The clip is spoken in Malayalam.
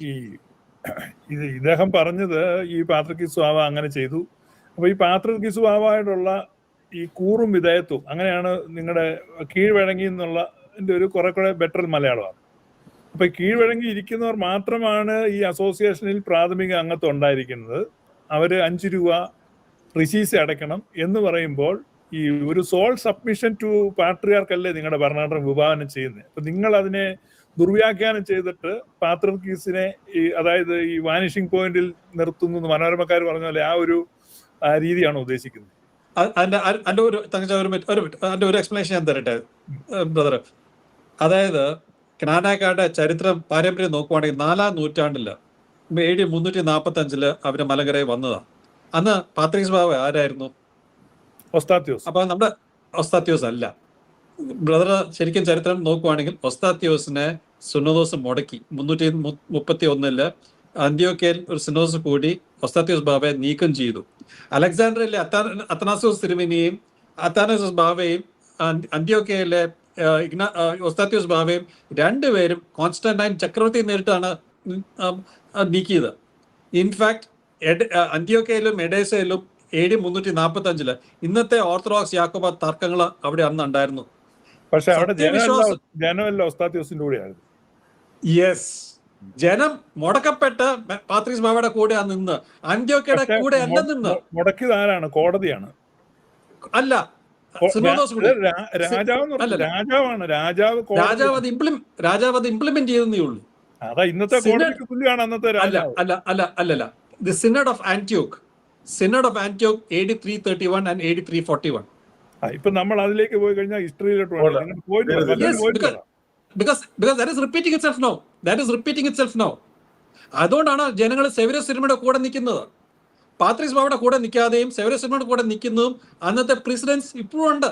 ഈ ഇദ്ദേഹം പറഞ്ഞത് ഈ പാത്രക്കി സ്വാവ അങ്ങനെ ചെയ്തു. അപ്പൊ ഈ പാത്രക്കി സ്വാവായിട്ടുള്ള ഈ കൂറും വിധേയത്വം അങ്ങനെയാണ് നിങ്ങളുടെ കീഴ്വഴങ്ങി എന്നുള്ള ഒരു കുറെ കൂടെ ബെറ്റർ മലയാളമാണ്. അപ്പൊ കീഴ്വഴങ്ങി ഇരിക്കുന്നവർ മാത്രമാണ് ഈ അസോസിയേഷനിൽ പ്രാഥമിക അംഗത്വം ഉണ്ടായിരിക്കുന്നത്. അവർ അഞ്ച് രൂപ റിസീസ് അടയ്ക്കണം എന്ന് പറയുമ്പോൾ ഈ ഒരു സോൾ സബ്മിഷൻ ടു പാട്രിയാർക്കല്ലേ നിങ്ങളുടെ ഭരണഘടന വിഭാവനം ചെയ്യുന്നത് അപ്പൊ നിങ്ങൾ അതിനെ ദുർവ്യാഖ്യാനം ചെയ്തിട്ട് പാത്രക്കീസിനെ ഈ അതായത് ഈ വാനിഷിംഗ് പോയിന്റിൽ നിർത്തുന്നു മനോരമക്കാർ പറഞ്ഞ പോലെ ആ ഒരു രീതിയാണ് ഉദ്ദേശിക്കുന്നത്. അതിന്റെ അതിന്റെ ഒരു തങ്കച്ച ഒരു മിനിറ്റ് ഒരു മിനിറ്റ് അതിന്റെ ഒരു എക്സ്പ്ലനേഷൻ ഞാൻ തരട്ടെ? ബ്രദർ അതായത് കനാനക്കാരുടെ ചരിത്രം പാരമ്പര്യം നോക്കുവാണെങ്കിൽ നാലാം നൂറ്റാണ്ടിൽ എ ഡി മുന്നൂറ്റി നാൽപ്പത്തി അഞ്ചിൽ അവർ മലങ്കരയിൽ വന്നതാ. അന്ന് പാത്രീസ് ബാബ ആരായിരുന്നു? ഒസ്താത്യോസ്. അപ്പൊ നമ്മുടെ ഒസ്താത്യോസ് അല്ല. ബ്രദർ ശരിക്കും ചരിത്രം നോക്കുവാണെങ്കിൽ ഒസ്താത്യോസിനെ സുനോദോസ് മുടക്കി. മുന്നൂറ്റി മുപ്പത്തി ഒന്നിൽ അന്ത്യോക്കയിൽ ഒരു സുനോദോസ് കൂടി ഒസ്താത്യോസ് ബാബയെ നീക്കം ചെയ്തു. അലക്സാണ്ടറിലെ അത്താ അത്തനാസോസ് തിരുമിനിയും അത്താനോസ് ബാബയും അന്ത്യോക്കയിലെ ഒസ്താത്യോസ് ബാബയും രണ്ടുപേരും കോൺസ്റ്റന്റൈൻ ചക്രവർത്തി നേരിട്ടാണ് നീക്കിയത്. ഇൻഫാക്ട് അന്ത്യോക്കയിലും എഡേസയിലും എ ഡി മുന്നൂറ്റി നാൽപ്പത്തി അഞ്ചിൽ ഇന്നത്തെ ഓർത്തഡോക്സ് യാക്കോബ തർക്കങ്ങൾ അവിടെ അന്ന് ഉണ്ടായിരുന്നു. പക്ഷെ അവിടെ ജനമല്ല ഒസ്താത്യോസിന്റെ കൂടെയായിരുന്നു. യെസ് ജനം മുടക്കപ്പെട്ട് പാത്രീസ് ബാബയുടെ കൂടെ നിന്ന്. അന്ത്യോക്കയുടെ കൂടെ അല്ല നിന്ന്. മുടക്കിയത് ആരാണ്? കോടതിയാണ്. അല്ല രാജാവ് എന്ന് രാജാവാണ്. രാജാവ് കോടതി. രാജാവ് അത് ഇംപ്ലിമെന്റ് രാജാവ് അത് ഇംപ്ലിമെന്റ് ചെയ്തേ ഉള്ളൂ. അതാ ഇന്നത്തെ തുല്യമാണ് അന്നത്തെ അല്ല അല്ല അല്ല അല്ലല്ല. The synod of ആന്റിയോക്ക് synod of ആന്റിയോക്ക് A D three thirty one and A D three forty one ഇപ്പൊ നമ്മൾ അതിലേക്ക് പോയി കഴിഞ്ഞാൽ ഹിസ്റ്ററിയിലോട്ട് പോയിട്ട്. Because because that is repeating it self know that is repeating it self no അതുകൊണ്ടാണ് ജനങ്ങൾ സെവരസ് സിനിമയുടെ കൂടെ നിൽക്കുന്നത് പാത്രീസ് ബാബയുടെ കൂടെ നിൽക്കാതെയും സെവരസ് സിനിമയുടെ കൂടെ നിൽക്കുന്നതും അന്നത്തെ പ്രസിഡൻസ് ഇപ്പോഴും ഉണ്ട്.